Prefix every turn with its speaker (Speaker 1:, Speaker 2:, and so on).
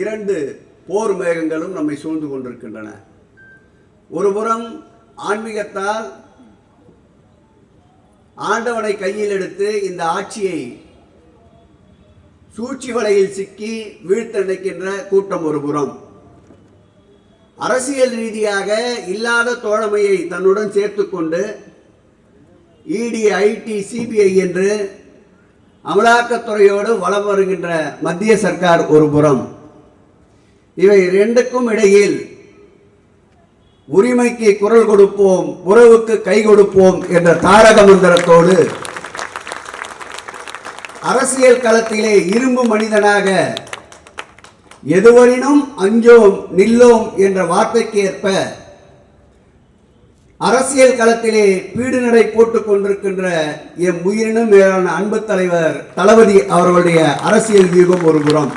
Speaker 1: இரண்டு போர் மேகங்களும் நம்மை சூழ்ந்து கொண்டிருக்கின்றன. ஒருபுறம் ஆன்மீகத்தால் ஆண்டவனை கையில் எடுத்து இந்த ஆட்சியை சூழ்ச்சி வலையில் சிக்கி வீழ்த்த நினைக்கின்ற கூட்டம் ஒரு புறம். அரசியல் ரீதியாக இல்லாத தோழமையை தன்னுடன் சேர்த்துக்கொண்டு இடி ஐடி சிபிஐ என்று அமலாக்கத்துறையோடு வலம் வருகின்ற மத்திய சர்க்கார் ஒரு புறம். இவை இரண்டுக்கும் இடையில் உரிமைக்கு குரல் கொடுப்போம் உறவுக்கு கை கொடுப்போம் என்ற தாரக மந்திரத்தோடு அரசியல் களத்திலே இரும்பு மனிதனாக எதுவரினும் அஞ்சோம் நில்லோம் என்ற வார்த்தைக்கு ஏற்ப அரசியல் களத்திலே பீடு நடை போட்டுக் கொண்டிருக்கின்ற எம் உயிரினும் மேலான அன்பு தலைவர் தளபதி அவர்களுடைய அரசியல் வியூகம் ஒரு புறம்.